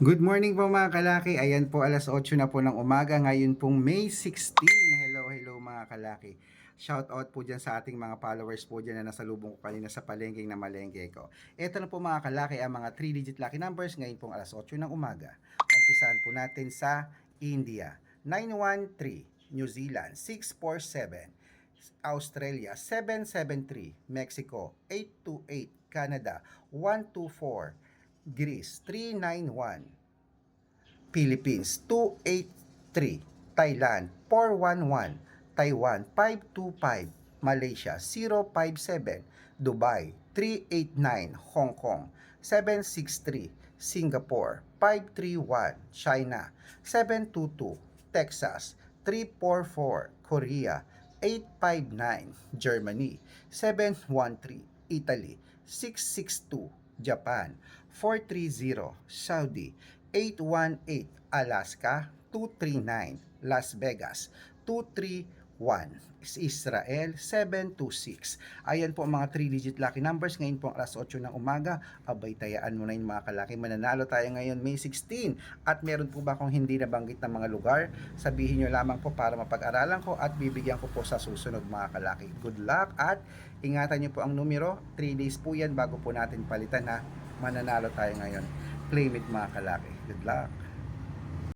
Good morning po mga kalaki. Ayan po alas 8 na po ng umaga. Ngayon pong May 16. Hello, hello mga kalaki. Shout out po dyan sa ating mga followers po dyan na nasa lubong ko kanina sa palengking na malengke ko. Ito na po mga kalaki ang mga 3-digit lucky numbers ngayon pong alas 8 ng umaga. Umpisahan po natin sa India. 913, New Zealand 647, Australia 773, Mexico 828, Canada 124, Greece 391, Philippines 283, Thailand 411, Taiwan 525, Malaysia 057, Dubai 389, Hong Kong 763, Singapore 531, China 722, Texas 344, Korea 859, Germany 713, Italy 662, Japan. 430, Saudi. 818, Alaska. 239, Las Vegas 231, Israel 726. Ayan po ang mga 3-digit lucky numbers ngayon po ang alas 8 ng umaga. Abay tayaan mo na yung mga kalaki. Mananalo tayo ngayon May 16. At meron po ba akong hindi nabanggit na mga lugar? Sabihin nyo lamang po para mapag-aralan ko at bibigyan ko po sa susunod mga kalaki. Good luck at ingatan nyo po ang numero. 3 days po yan bago po natin palitan ha. Mananalo tayo ngayon. Claim it mga kalaki. Good luck.